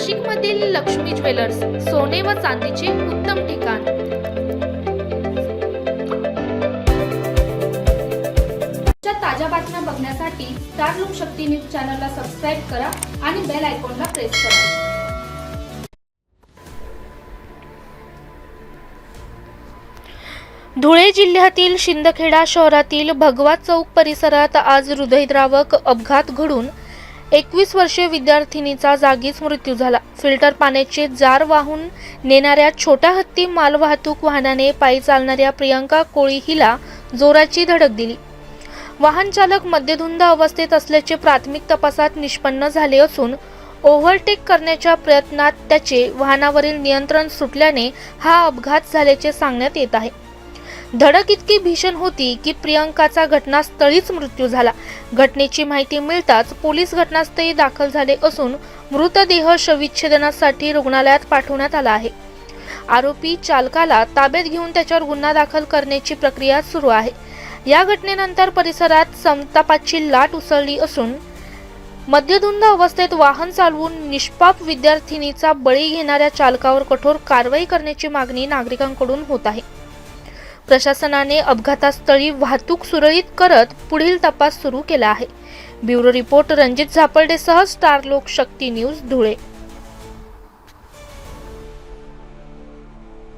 नाशिकमधील लक्ष्मी ज्वेलर्स सोने व चांदीचे उत्तम ठिकाण. ताज्या बातम्या बघण्यासाठी स्टार लोकशक्ती न्यूज चॅनलला सबस्क्राईब करा आणि बेल आयकॉनला प्रेस करा. धुळे जिल्ह्यातील शिंदखेडा शहरातील भगवा चौक परिसरात आज हृदयद्रावक अपघात घडून एकवीस वर्षीय विद्यार्थिनीचा जागीच मृत्यू झाला. फिल्टर पाण्याचे जार वाहून नेणाऱ्या छोट्या हत्ती मालवाहतूक वाहनाने पायी चालणाऱ्या प्रियंका कोळी हिला जोराची धडक दिली. वाहन चालक मद्यधुंद अवस्थेत असल्याचे प्राथमिक तपासात निष्पन्न झाले असून ओव्हरटेक करण्याच्या प्रयत्नात त्याचे वाहनावरील नियंत्रण सुटल्याने हा अपघात झाल्याचे सांगण्यात येत आहे. धडक इतकी भीषण होती की प्रियंकाचा घटनास्थळीच मृत्यू झाला. घटनेची माहिती मिळताच पोलीस घटनास्थळी दाखल झाले असून मृतदेह शविच्छेदनासाठी रुग्णालयात पाठवण्यात आला आहे. आरोपी चालकाला ताब्यात घेऊन त्याच्यावर गुन्हा दाखल करण्याची प्रक्रिया सुरू आहे. या घटनेनंतर परिसरात संतापाची लाट उसळली असून मद्यधुंद अवस्थेत वाहन चालवून निष्पाप विद्यार्थिनीचा बळी घेणाऱ्या चालकावर कठोर कारवाई करण्याची मागणी नागरिकांकडून होत आहे. प्रशासनाने अपघातास्थळी वाहतूक सुरळीत करत पुढील तपास सुरू केला आहे. ब्युरो रिपोर्ट रणजित झापर्डेसह स्टार लोक शक्ती न्यूज धुळे.